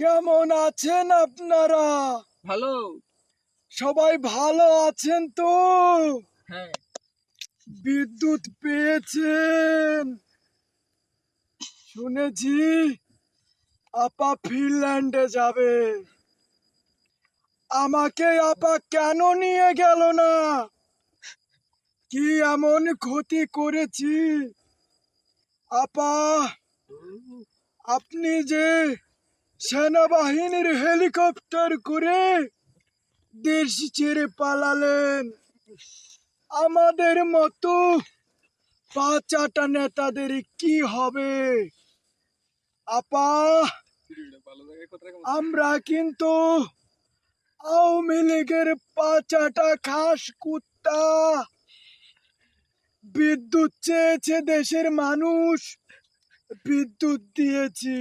কেমন আছেন আপনারা? ভালো। সবাই ভালো আছেন তো? হ্যাঁ। বিদ্যুৎ পেয়েছেন। শুনেছি আপা ফিনল্যান্ডে যাবে। আমাকে আপা কেন নিয়ে গেল না? কি এমন ক্ষতি করেছি? আপা আপনি যে সেনাবাহিনীর হেলিকপ্টার করে দেশ ছেড়ে পালালেন। আমাদের মতো পাঁচাটা নেতাদের কি হবে? আপা, আমরা কিন্তু আওয়ামী লীগের পাঁচাটা খাস কুত্তা। বিদ্যুৎ চেয়েছে দেশের মানুষ, বিদ্যুৎ দিয়েছি।